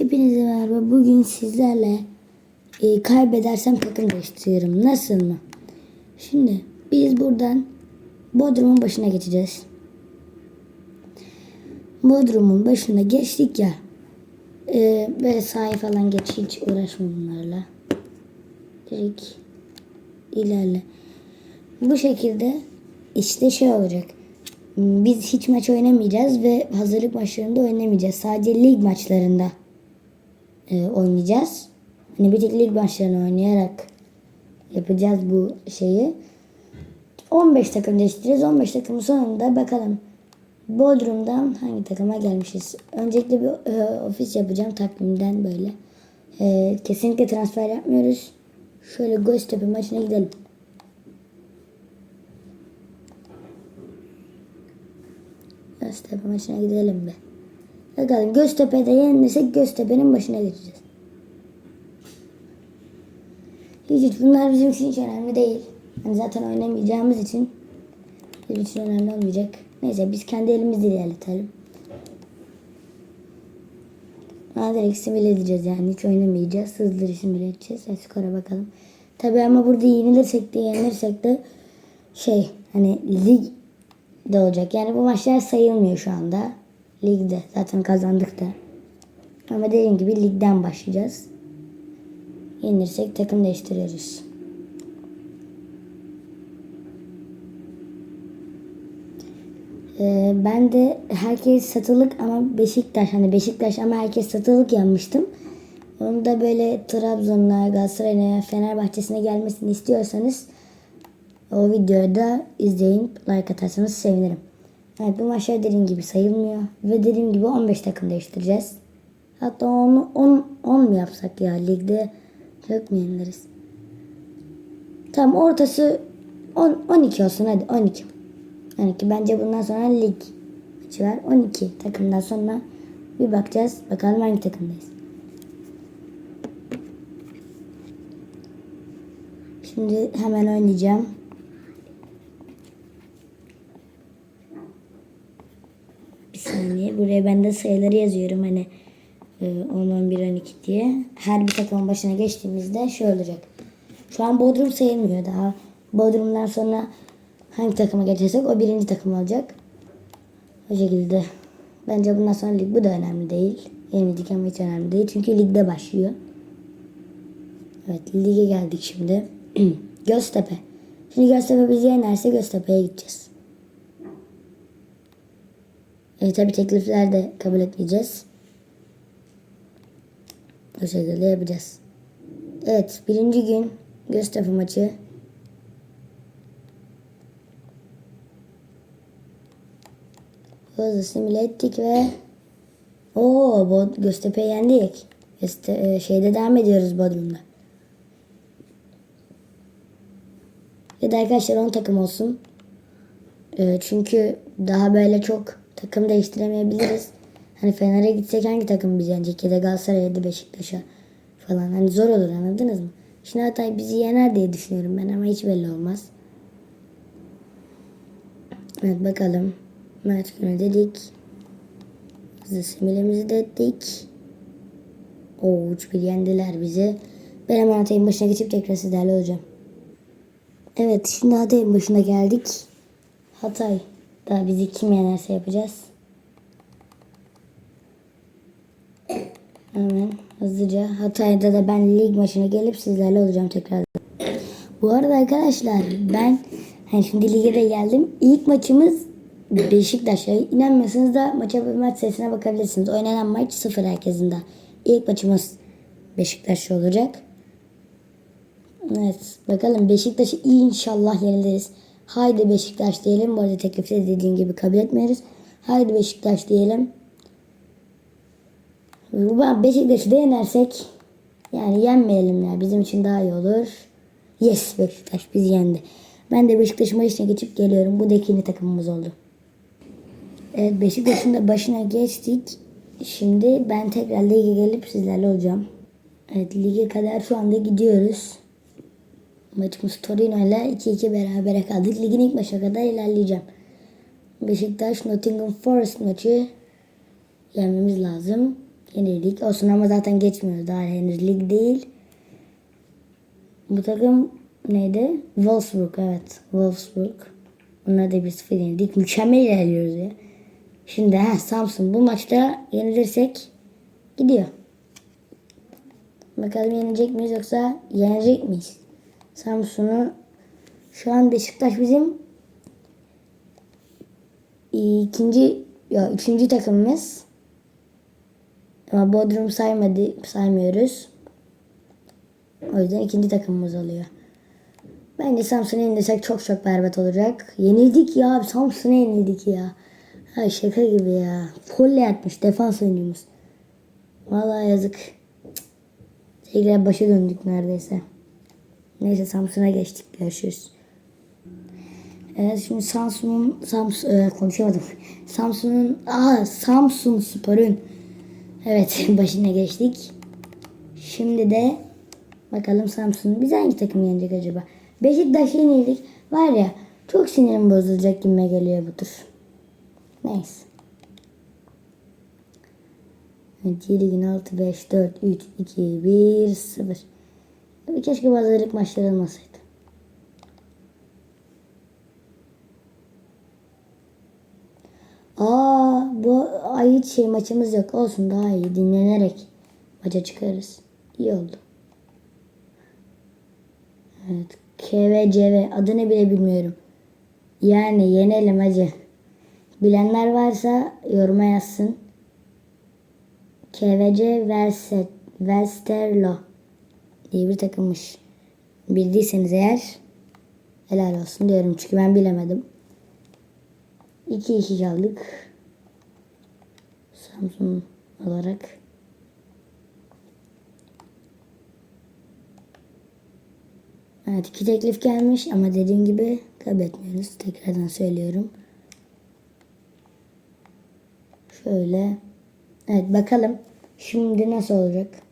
Hepinize merhaba. Bugün sizlerle e, kaybedersem takım değiştiriyorum. Nasıl mı? Şimdi biz buradan Bodrum'un başına geçeceğiz. Bodrum'un başına geçtik ya. E, böyle sahaya falan geç hiç uğraşma bunlarla. Direkt ilerle. Bu şekilde işte şey olacak. Biz hiç maç oynamayacağız ve hazırlık maçlarında oynamayacağız. Sadece lig maçlarında e, oynayacağız. Hani bir tek lig maçlarını oynayarak yapacağız bu şeyi. 15 takım değiştireceğiz. 15 takımın sonunda bakalım Bodrum'dan hangi takıma gelmişiz. Öncelikle bir e, ofis yapacağım takvimden böyle. E, kesinlikle transfer yapmıyoruz. Şöyle Göztepe maçına gidelim. Göztepe maçına gidelim be. Bakalım Göztepe'de yenilirsek Göztepe'nin başına geçeceğiz. Hiç hiç bunlar bizim için hiç önemli değil. Hani zaten oynamayacağımız için bizim için önemli olmayacak. Neyse biz kendi elimizle ilerletelim. Daha direkt simüle edeceğiz yani hiç oynamayacağız. Hızlı simüle edeceğiz. Hadi skora bakalım. Tabi ama burada yenilirsek de yenilirsek de şey hani lig de olacak. Yani bu maçlar sayılmıyor şu anda. Ligde zaten kazandık da. Ama dediğim gibi ligden başlayacağız. Yenirsek takım değiştiriyoruz. Ee, ben de herkes satılık ama Beşiktaş hani Beşiktaş ama herkes satılık yanmıştım. Onu da böyle Trabzon'a, Galatasaray'a, Fenerbahçe'sine gelmesini istiyorsanız o videoyu da izleyin, like atarsanız sevinirim. Evet bu maçlar dediğim gibi sayılmıyor. Ve dediğim gibi 15 takım değiştireceğiz. Hatta onu 10, 10 mu yapsak ya ligde çok mu yeniliriz? Tamam ortası 10, 12 olsun hadi 12. 12 bence bundan sonra lig maçı var. 12 takımdan sonra bir bakacağız. Bakalım hangi takımdayız. Şimdi hemen oynayacağım. Bir saniye. Buraya ben de sayıları yazıyorum hani e, 10, 11, 12 diye. Her bir takımın başına geçtiğimizde şey olacak. Şu an Bodrum sayılmıyor daha. Bodrum'dan sonra hangi takıma geçersek o birinci takım olacak. O şekilde. Bence bundan sonra lig bu da önemli değil. Yenildik ama hiç önemli değil. Çünkü ligde başlıyor. Evet lige geldik şimdi. Göztepe. Şimdi Göztepe bizi yenerse Göztepe'ye gideceğiz. E, tabi teklifler de kabul etmeyeceğiz. O şekilde yapacağız. Evet birinci gün Göztepe maçı. Hızlı simüle ettik ve o Bod Göztepe'yi yendik. Gözte e, şeyde devam ediyoruz Bodrum'da. Ya da arkadaşlar 10 takım olsun. E, çünkü daha böyle çok takım değiştiremeyebiliriz. Hani Fener'e gitsek hangi takım bizi yenecek ya da Galatasaray'a ya da Beşiktaş'a falan. Hani zor olur anladınız mı? Şimdi Hatay bizi yener diye düşünüyorum ben ama hiç belli olmaz. Evet bakalım. Maç günü dedik. Hızlı simülemizi de ettik. Uç bir yendiler bizi. Ben hemen Hatay'ın başına geçip tekrar sizlerle olacağım. Evet şimdi Hatay'ın başına geldik. Hatay daha bizi kim yenerse yapacağız. Hemen hızlıca Hatay'da da ben lig maçına gelip sizlerle olacağım tekrar. Bu arada arkadaşlar ben hani şimdi lige de geldim. İlk maçımız Beşiktaş'a. İnanmıyorsanız da maça maç sesine bakabilirsiniz. Oynanan maç sıfır herkesin de. İlk maçımız Beşiktaş'la olacak. Evet bakalım Beşiktaş'ı inşallah yeniliriz. Haydi Beşiktaş diyelim. Bu arada teklifte dediğim gibi kabul etmiyoruz. Haydi Beşiktaş diyelim. Beşiktaş'ı da yenersek yani yenmeyelim ya. Bizim için daha iyi olur. Yes Beşiktaş bizi yendi. Ben de Beşiktaş'ın başına geçip geliyorum. Bu da ikinci takımımız oldu. Evet Beşiktaş'ın da başına geçtik. Şimdi ben tekrar lige gelip sizlerle olacağım. Evet lige kadar şu anda gidiyoruz. Maçımız Torino ile 2-2 berabere kaldık. Ligin ilk maça kadar ilerleyeceğim. Beşiktaş Nottingham Forest maçı yenmemiz lazım. Yenildik. Olsun ama zaten geçmiyor. Daha henüz lig değil. Bu takım neydi? Wolfsburg evet. Wolfsburg. Onlar da bir sıfır yenildik. Mükemmel ilerliyoruz ya. Şimdi ha, Samsun bu maçta yenilirsek gidiyor. Bakalım yenecek miyiz yoksa yenecek miyiz? Samsun'u şu an Beşiktaş bizim ikinci ya üçüncü takımımız. Ama Bodrum saymadı, saymıyoruz. O yüzden ikinci takımımız oluyor. Bence Samsun'a yenilirsek çok çok berbat olacak. Yenildik ya. Samsun'a yenildik ya. Ha şaka gibi ya. Folle atmış defans oyuncumuz. Vallahi yazık. Tekrar başa döndük neredeyse. Neyse Samsun'a geçtik. Görüşürüz. Evet şimdi Samsun'un Samsun e, konuşamadım. Samsun'un aa Samsun Spor'un evet başına geçtik. Şimdi de bakalım Samsun biz hangi takım yenecek acaba? Beşiktaş yenildik. Var ya çok sinirim bozulacak gibime geliyor bu tur. Neyse. Evet, ligin 6, 5, 4, 3, 2, 1, 0. Tabii keşke bu hazırlık maçları olmasaydı. Aa bu ay hiç şey maçımız yok. Olsun daha iyi. Dinlenerek maça çıkarız. İyi oldu. Evet. KVCV adını bile bilmiyorum. Yani yenelim hacı. Bilenler varsa yoruma yazsın. KVC Verset, Versterlo diye bir takımmış. Bildiyseniz eğer helal olsun diyorum çünkü ben bilemedim. 2-2 kaldık. Samsun olarak. Evet iki teklif gelmiş ama dediğim gibi kabul etmiyoruz. Tekrardan söylüyorum. Şöyle. Evet bakalım. Şimdi nasıl olacak?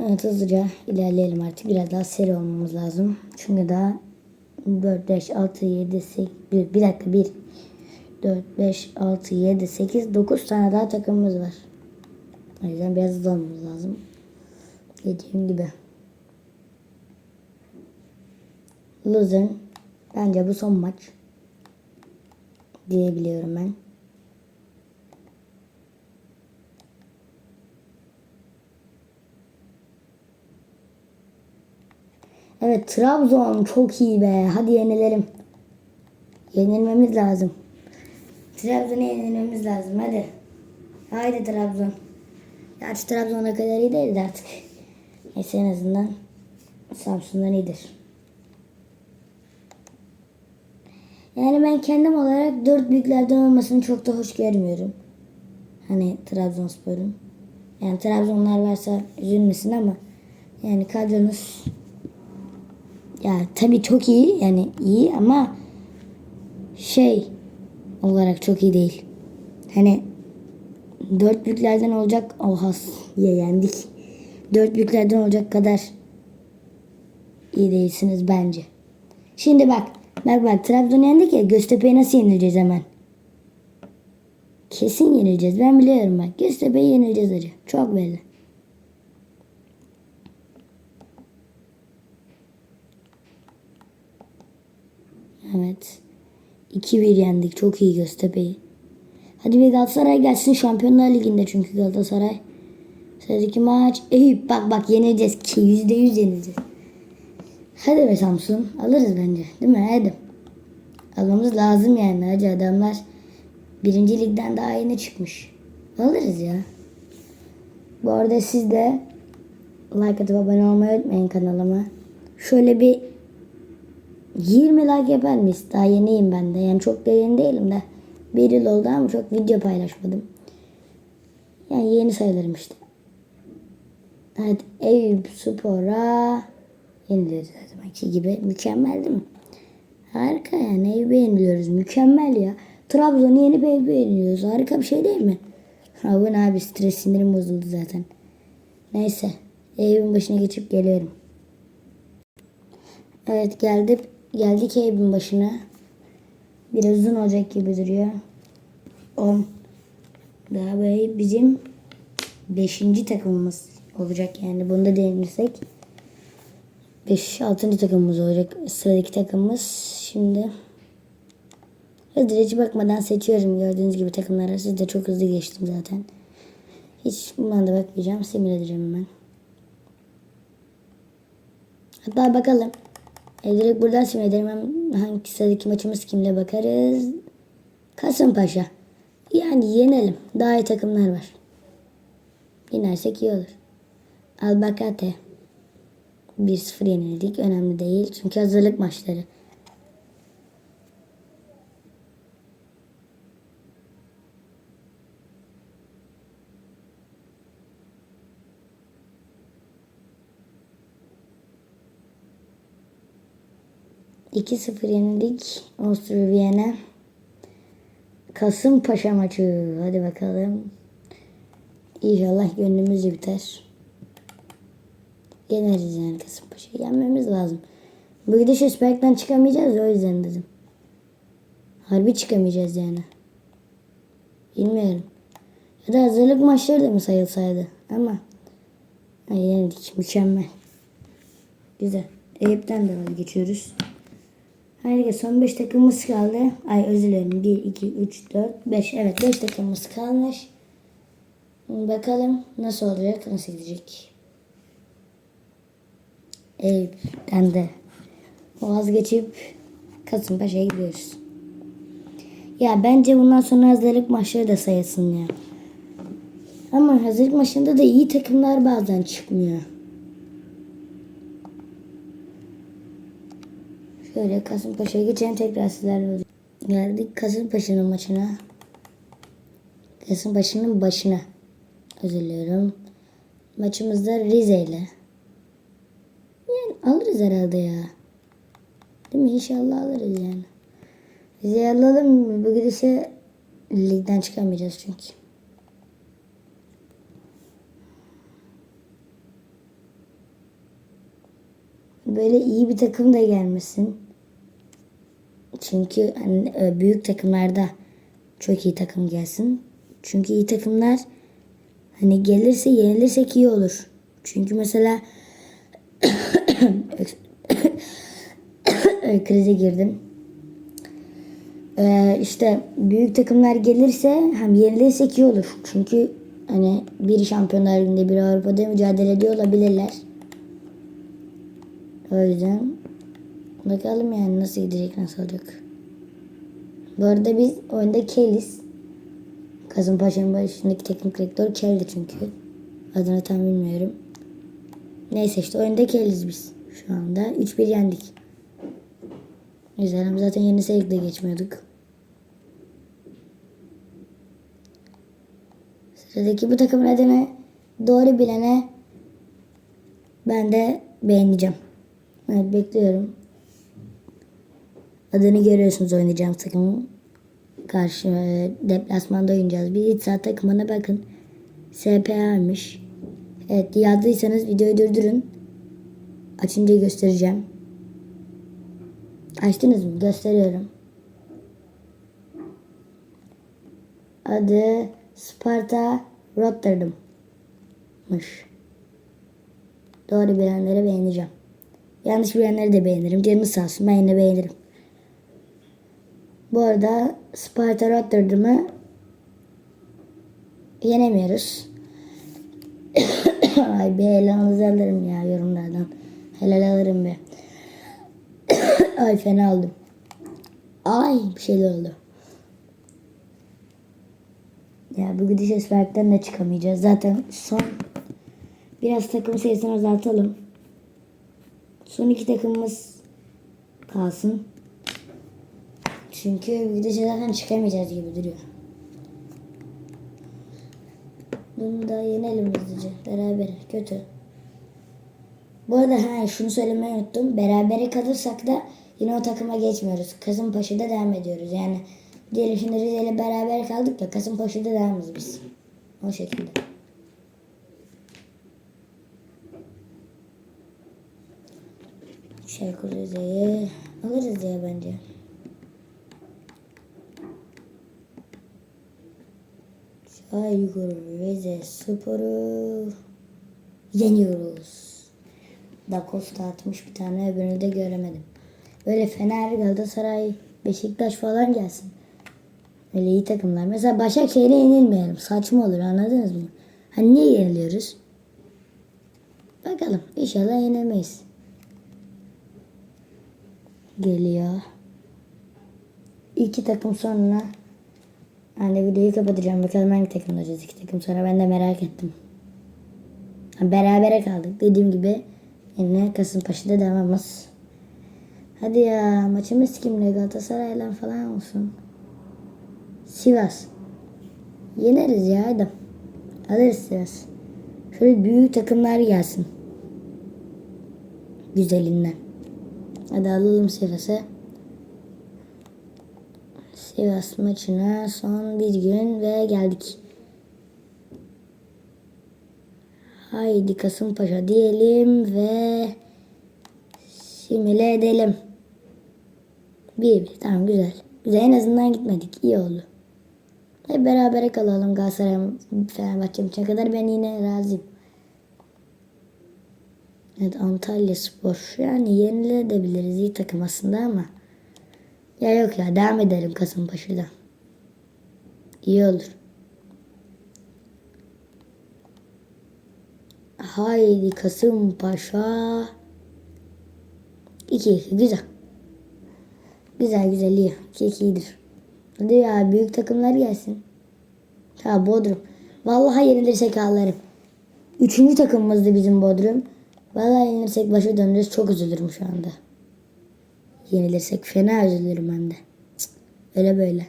Evet hızlıca ilerleyelim artık. Biraz daha seri olmamız lazım. Çünkü daha 4, 5, 6, 7, 8, 1, bir dakika 1, 4, 5, 6, 7, 8, 9 tane daha takımımız var. O yüzden biraz hızlı olmamız lazım. Dediğim gibi. Luzern bence bu son maç diyebiliyorum ben. Evet Trabzon çok iyi be. Hadi yenilelim. Yenilmemiz lazım. Trabzon'a yenilmemiz lazım hadi. Haydi Trabzon. Gerçi Trabzon'a kadar iyi değildi artık. Neyse en azından Samsun'dan iyidir. Yani ben kendim olarak dört büyüklerden olmasını çok da hoş görmüyorum. Hani Trabzonspor'un. Yani Trabzonlar varsa üzülmesin ama yani kadronuz ya tabii çok iyi yani iyi ama şey olarak çok iyi değil. Hani dört büyüklerden olacak oha ya yendik. Dört büyüklerden olacak kadar iyi değilsiniz bence. Şimdi bak bak bak Trabzon'u yendik ya Göztepe'yi nasıl yenileceğiz hemen? Kesin yenileceğiz ben biliyorum bak Göztepe'yi yenileceğiz hacı çok belli. Evet. 2-1 yendik. Çok iyi Göztepe'yi. Hadi bir Galatasaray gelsin Şampiyonlar Ligi'nde çünkü Galatasaray. Sıradaki maç. Eyüp bak bak yenileceğiz ki %100 yenileceğiz. Hadi be Samsun. Alırız bence. Değil mi? Hadi. Almamız lazım yani. Hacı adamlar birinci ligden daha yeni çıkmış. Alırız ya. Bu arada siz de like atıp abone olmayı unutmayın kanalıma. Şöyle bir 20 like yapar mıyız? Daha yeniyim ben de. Yani çok da yeni değilim de. Bir yıl oldu ama çok video paylaşmadım. Yani yeni sayılırım işte. Evet Eyüp Spor'a yeniliyoruz her zamanki gibi. Mükemmel değil mi? Harika yani Eyüp'e yeniliyoruz. Mükemmel ya. Trabzon'u yenip Eyüp'e yeniliyoruz. Harika bir şey değil mi? Ha bu ne abi stres sinirim bozuldu zaten. Neyse. Eyüp'ün başına geçip geliyorum. Evet geldik. Geldik Eyüp'ün başına. Biraz uzun olacak gibi duruyor. 10. Daha böyle bizim Beşinci takımımız olacak yani. Bunu da değinirsek. Beş, altıncı takımımız olacak. Sıradaki takımımız şimdi hızlıca hiç bakmadan seçiyorum. Gördüğünüz gibi takımlara. Siz de çok hızlı geçtim zaten. Hiç bundan da bakmayacağım. Simül edeceğim hemen. Hatta bakalım. E, direkt buradan simül ederim. Hangi sıradaki maçımız kimle bakarız. Kasımpaşa. Yani yenelim. Daha iyi takımlar var. Yenersek iyi olur. Albacate. 1-0 yenildik. Önemli değil. Çünkü hazırlık maçları. İki 0 yenildik. Avusturya Viyana. Kasımpaşa maçı. Hadi bakalım. İnşallah gönlümüzce biter. Yeneriz yani Kasımpaşa'yı. Yenmemiz lazım. Bu gidişle Süper çıkamayacağız ya, o yüzden dedim. Harbi çıkamayacağız yani. Bilmiyorum. Ya da hazırlık maçları da mı sayılsaydı? Ama ha, yenildik. Mükemmel. Güzel. Eyüp'ten de vazgeçiyoruz. Harika. Son 5 takımımız kaldı. Ay özür dilerim. 1, 2, 3, 4, 5. Evet 5 takımımız kalmış. Bakalım nasıl olacak, nasıl gidecek. Eyüp'ten de vazgeçip Kasımpaşa'ya gidiyoruz. Ya bence bundan sonra hazırlık maçları da sayılsın ya. Ama hazırlık maçında da iyi takımlar bazen çıkmıyor. Şöyle Kasımpaşa'ya geçelim tekrar sizlerle olacak. Geldik Kasımpaşa'nın maçına. Kasımpaşa'nın başına. Özür diliyorum. Maçımızda Rize ile. Yani alırız herhalde ya. Değil mi? İnşallah alırız yani. Rize'yi alalım? Bu gidişe ligden çıkamayacağız çünkü. Böyle iyi bir takım da gelmesin. Çünkü hani e, büyük takımlarda çok iyi takım gelsin. Çünkü iyi takımlar hani gelirse yenilirsek iyi olur. Çünkü mesela krize girdim. Ee, işte büyük takımlar gelirse hem yenilirsek iyi olur. Çünkü hani biri Şampiyonlar Ligi'nde biri Avrupa'da mücadele ediyor olabilirler. O yüzden bakalım yani nasıl gidecek nasıl olacak. Bu arada biz oyunda Kelis. Kasımpaşa'nın başındaki teknik direktör Kel'di çünkü. Adını tam bilmiyorum. Neyse işte oyunda Kel'iz biz şu anda. 3-1 yendik. Güzel ama zaten yeni seyirde geçmiyorduk. Sıradaki bu takımın adını doğru bilene ben de beğeneceğim. Evet bekliyorum. Adını görüyorsunuz oynayacağım takımın. Karşı e, deplasmanda oynayacağız. Bir iç saat takımına bakın. SPA'ymış. Evet yazdıysanız videoyu durdurun. Açınca göstereceğim. Açtınız mı? Gösteriyorum. Adı Sparta Rotterdam'mış. Doğru bilenleri beğeneceğim. Yanlış bilenleri de beğenirim. Canınız sağ olsun. Ben yine beğenirim. Bu arada Sparta Rotterdam'ı yenemiyoruz. Ay bir helalınızı alırım ya yorumlardan. Helal alırım be. Ay fena oldum. Ay bir şeyler oldu. Ya bu gidişe Spark'tan da çıkamayacağız. Zaten son biraz takım sayısını azaltalım. Son iki takımımız kalsın. Çünkü bu gidişe zaten çıkamayacağız gibi duruyor. Bunu da yenelim hızlıca. Beraber. Kötü. Bu arada ha, şunu söylemeyi unuttum. Berabere kalırsak da yine o takıma geçmiyoruz. Kasımpaşa'da devam ediyoruz. Yani diyelim şimdi Rize ile beraber kaldık ya Kasımpaşa'da devamız biz. O şekilde. Çaykur Rize'yi alırız ya bence. Çaykur Rizespor'u yeniyoruz. Da Costa atmış bir tane öbürünü de göremedim. Böyle Fener, Galatasaray, Beşiktaş falan gelsin. Öyle iyi takımlar. Mesela Başakşehir'e yenilmeyelim. Saçma olur anladınız mı? Hani niye yeniliyoruz? Bakalım. İnşallah yenemeyiz. Geliyor. İki takım sonra hani videoyu kapatacağım. Bakalım hangi takım olacağız iki takım sonra ben de merak ettim. Berabere kaldık. Dediğim gibi yine Kasımpaşa'da devamız. Hadi ya maçımız kimle Galatasaray'la falan olsun. Sivas. Yeneriz ya hadi. Alırız Sivas. Şöyle büyük takımlar gelsin. Güzelinden. Hadi alalım Sivas'ı. Sivas maçına son bir gün ve geldik. Haydi Kasımpaşa diyelim ve simüle edelim. Bir bir tamam güzel. Güzel en azından gitmedik. iyi oldu. Hep berabere kalalım Galatasaray Fenerbahçe maçına kadar ben yine razıyım. Evet Antalya Spor. Yani yenilebiliriz iyi takım aslında ama. Ya yok ya devam edelim Kasımpaşa'da. İyi olur. Haydi Kasımpaşa. 2-2 güzel. Güzel güzel iyi. 2-2 iyidir. Hadi ya büyük takımlar gelsin. Ha Bodrum. Vallahi yenilirsek ağlarım. Üçüncü takımımızdı bizim Bodrum. Vallahi yenilirsek başa döneriz. Çok üzülürüm şu anda. Yenilirsek fena üzülürüm ben de. Cık, Öyle böyle.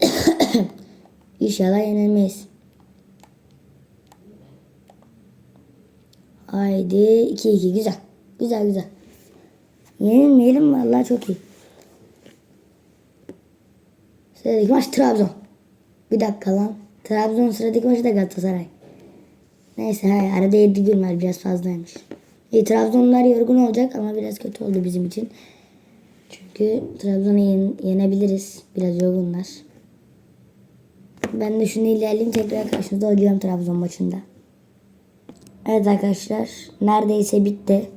İnşallah yenilmeyiz. Haydi 2-2 güzel. Güzel güzel. Yenilmeyelim vallahi çok iyi. Sıradaki maç Trabzon. Bir dakika lan. Trabzon sıradaki maçı da Galatasaray. Neyse hayır arada 7 gün var biraz fazlaymış. İyi Trabzonlar yorgun olacak ama biraz kötü oldu bizim için. Çünkü Trabzon'u yen- yenebiliriz. Biraz yorgunlar. Ben de şunu ilerleyeyim tekrar karşınızda olacağım Trabzon maçında. Evet arkadaşlar neredeyse bitti.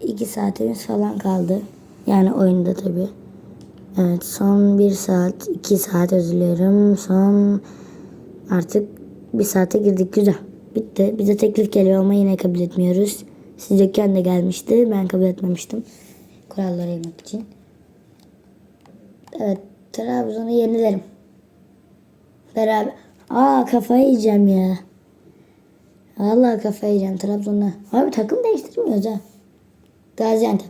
2 saatimiz falan kaldı. Yani oyunda tabii. Evet son 1 saat 2 saat özür diliyorum. Son artık 1 saate girdik güzel. Bitti. Bize teklif geliyor ama yine kabul etmiyoruz. Sizdeki de gelmişti. Ben kabul etmemiştim. Kurallara uymak için. Evet. Trabzon'u yenilerim. Beraber. Aa kafayı yiyeceğim ya. Vallahi kafayı yiyeceğim Trabzon'da. Abi takım değiştirmiyoruz ha. Gaziantep.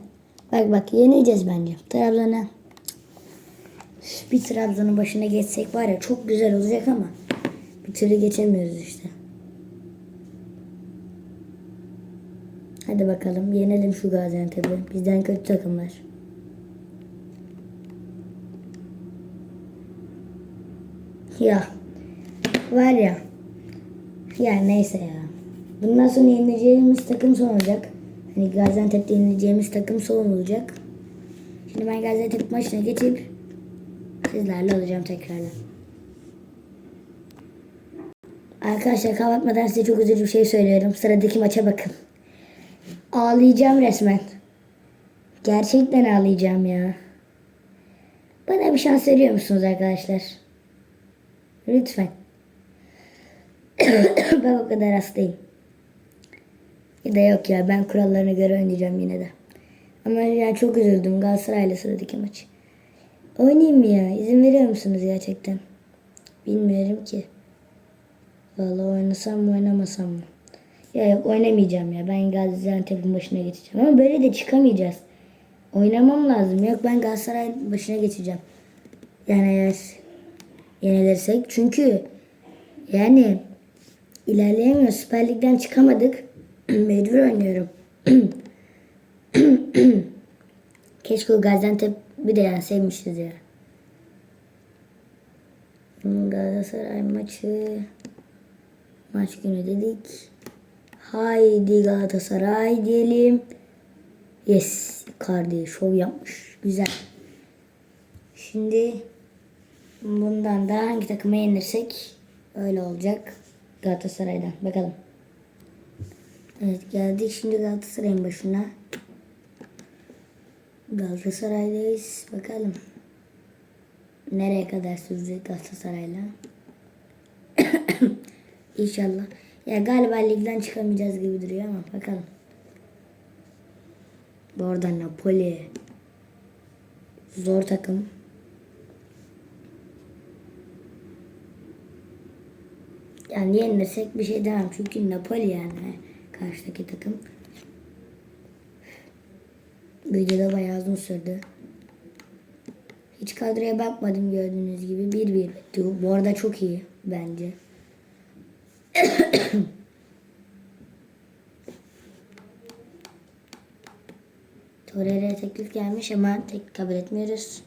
Bak bak yeneceğiz bence. Trabzon'a. Bir Trabzon'un başına geçsek var ya çok güzel olacak ama bir türlü geçemiyoruz işte. Hadi bakalım yenelim şu Gaziantep'i. Bizden kötü takımlar. Ya var ya ya neyse ya. Bundan sonra yenileceğimiz takım son olacak. Hani Gaziantep'te yenileceğimiz takım son olacak. Şimdi ben Gaziantep maçına geçip sizlerle olacağım tekrardan. Arkadaşlar kapatmadan size çok üzücü bir şey söylüyorum. Sıradaki maça bakın. Ağlayacağım resmen. Gerçekten ağlayacağım ya. Bana bir şans veriyor musunuz arkadaşlar? Lütfen. ben o kadar hastayım. Ya da yok ya ben kurallarına göre oynayacağım yine de. Ama yani çok üzüldüm Galatasaray'la sıradaki maç. Oynayayım mı ya? İzin veriyor musunuz gerçekten? Bilmiyorum ki. Vallahi oynasam mı oynamasam mı? Ya yok oynamayacağım ya. Ben Gaziantep'in başına geçeceğim. Ama böyle de çıkamayacağız. Oynamam lazım. Yok ben Galatasaray başına geçeceğim. Yani eğer yenilirsek. Çünkü yani ilerleyemiyoruz. Süper Lig'den çıkamadık. Mecbur oynuyorum. Keşke Gaziantep bir de yani sevmişiz ya. Galatasaray maçı maç günü dedik. Haydi Galatasaray diyelim. Yes. Icardi şov yapmış. Güzel. Şimdi Bundan da hangi takıma yenirsek öyle olacak. Galatasaray'dan. Bakalım. Evet geldik şimdi Galatasaray'ın başına. Galatasaray'dayız. Bakalım. Nereye kadar sürecek Galatasaray'la? İnşallah. Ya galiba ligden çıkamayacağız gibi duruyor ama bakalım. Bu arada Napoli. Zor takım. Yani yenilirsek bir şey demem. Çünkü Napoli yani karşıdaki takım. Videoda bayağı uzun sürdü. Hiç kadroya bakmadım gördüğünüz gibi. 1-1 bitti. Bu arada çok iyi bence. Torreira'ya teklif gelmiş ama tek kabul etmiyoruz.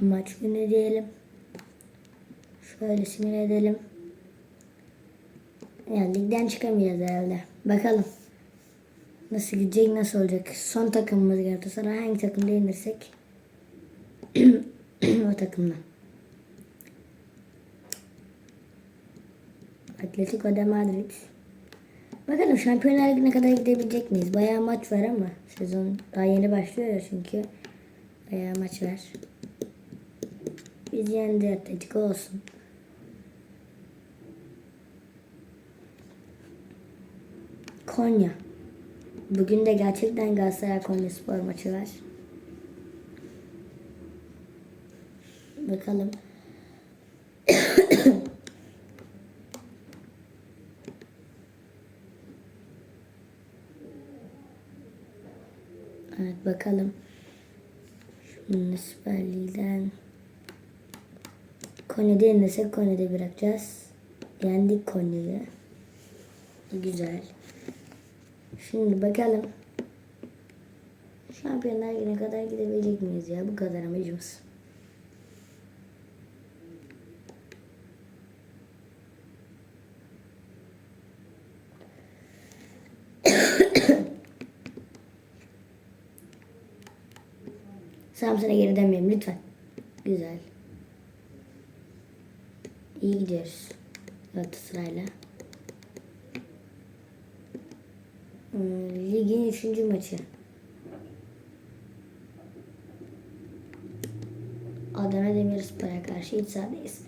Maç günü diyelim. Şöyle simüle edelim. Yani ligden çıkamayacağız herhalde. Bakalım. Nasıl gidecek, nasıl olacak? Son takımımız Galatasaray. Hangi takımda yenirsek o takımda. Atletico de Madrid. Bakalım Şampiyonlar Ligi'ne kadar gidebilecek miyiz? Bayağı maç var ama sezon daha yeni başlıyor ya çünkü. Bayağı maç var. Biz yendi Atletico olsun. Konya. Bugün de gerçekten Galatasaray Konya spor maçı var. Bakalım. evet bakalım. Şimdi Süper Lig'den Konya'da yenilsek Konya'da bırakacağız. Yendik Konya'yı. Güzel. Şimdi bakalım. Şampiyonlar Ligi'ne kadar gidebilecek miyiz ya? Bu kadar amacımız. Samsun'a geri dönmeyelim lütfen. Güzel. İyi gidiyoruz. Galatasaray'la. Hmm, ligin üçüncü maçı. Adana Demirspor'a karşı iç sahadayız.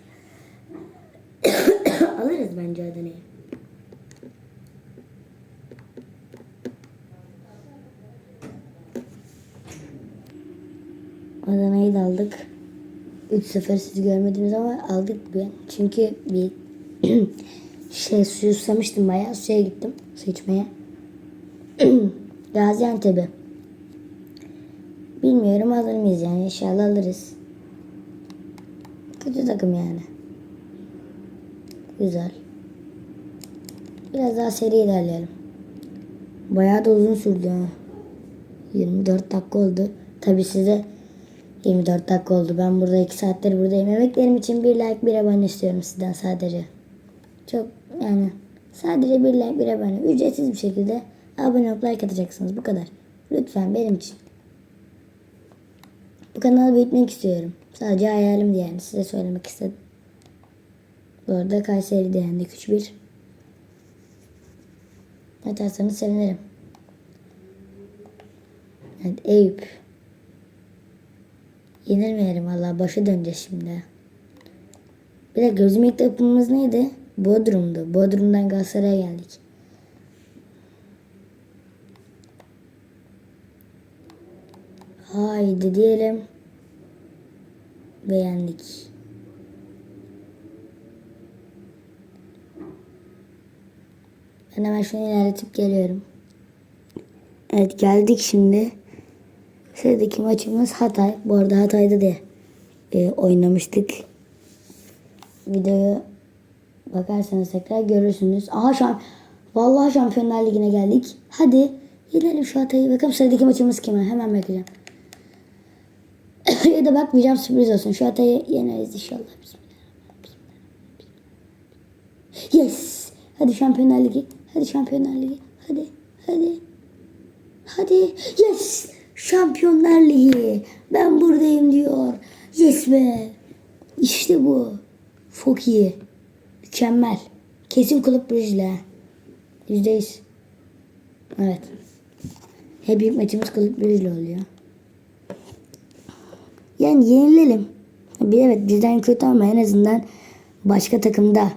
Alırız bence Adana'yı. Adana'yı da aldık. 3-0 siz görmediniz ama aldık ben. Çünkü bir şey suyu susamıştım bayağı. Suya gittim su içmeye. Gaziantep'e. Bilmiyorum alır mıyız yani inşallah alırız. Kötü takım yani. Güzel. Biraz daha seri ilerleyelim. Bayağı da uzun sürdü ha. 24 dakika oldu. Tabi size 24 dakika oldu. Ben burada 2 saattir buradayım. Emeklerim için bir like bir abone istiyorum sizden sadece. Çok yani sadece bir like bir abone. Ücretsiz bir şekilde abone olup like atacaksınız. Bu kadar. Lütfen benim için. Bu kanalı büyütmek istiyorum. Sadece hayalimdi yani. Size söylemek istedim. Bu arada Kayseri'de yendik 3-1. Atarsanız sevinirim. Evet Eyüp. Yenilmeyelim valla. Başı döneceğiz şimdi. Bir de gözüm ilk neydi? Bodrum'du. Bodrum'dan Galatasaray'a geldik. Haydi diyelim. Beğendik. Ben hemen şunu ilerletip geliyorum. Evet geldik şimdi. Sıradaki maçımız Hatay. Bu arada Hatay'da da e, oynamıştık. Videoyu bakarsanız tekrar görürsünüz. Aha an vallahi Şampiyonlar Ligi'ne geldik. Hadi yenelim şu Hatay'ı. Bakalım sıradaki maçımız kime? Hemen bakacağım. Ya da bakmayacağım sürpriz olsun. Şu Hatay'ı yeneriz inşallah. Bismillah. Yes. Hadi Şampiyonlar Ligi. Hadi Şampiyonlar Ligi. Hadi. Hadi. Hadi. Yes. Şampiyonlar Ligi. Ben buradayım diyor. Yes be. İşte bu. Çok iyi. Mükemmel. Kesin kulüp Brüj'le. Yüzde yüz. Evet. Hep ilk maçımız kulüp Brüj'le oluyor. Yani yenilelim. Bir evet bizden kötü ama en azından başka takımda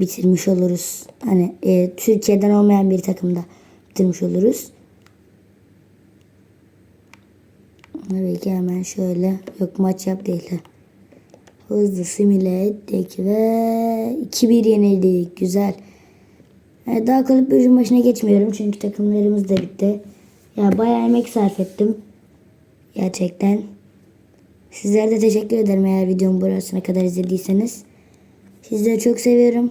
bitirmiş oluruz. Hani e, Türkiye'den olmayan bir takımda bitirmiş oluruz. Tabii ki hemen şöyle yok maç yap değil. de. Hızlı simüle ettik ve 2-1 yenildik. Güzel. Yani daha kalıp bölüm başına geçmiyorum çünkü takımlarımız da bitti. Ya bayağı emek sarf ettim. Gerçekten. Sizlere de teşekkür ederim eğer videomu burasına kadar izlediyseniz. Sizleri çok seviyorum.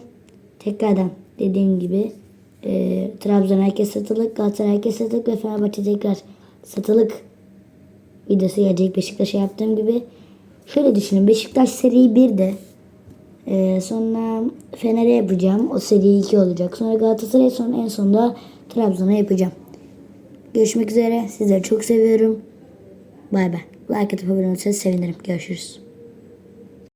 Tekrardan dediğim gibi e, Trabzon herkes satılık, Galatasaray herkes satılık ve Fenerbahçe tekrar satılık videosu gelecek Beşiktaş'a yaptığım gibi. Şöyle düşünün Beşiktaş seri 1'de e, sonra Fener'e yapacağım. O seri 2 olacak. Sonra Galatasaray sonra en sonunda Trabzon'a yapacağım. Görüşmek üzere. Sizleri çok seviyorum. Bay bay. Like atıp abone olursanız sevinirim. Görüşürüz.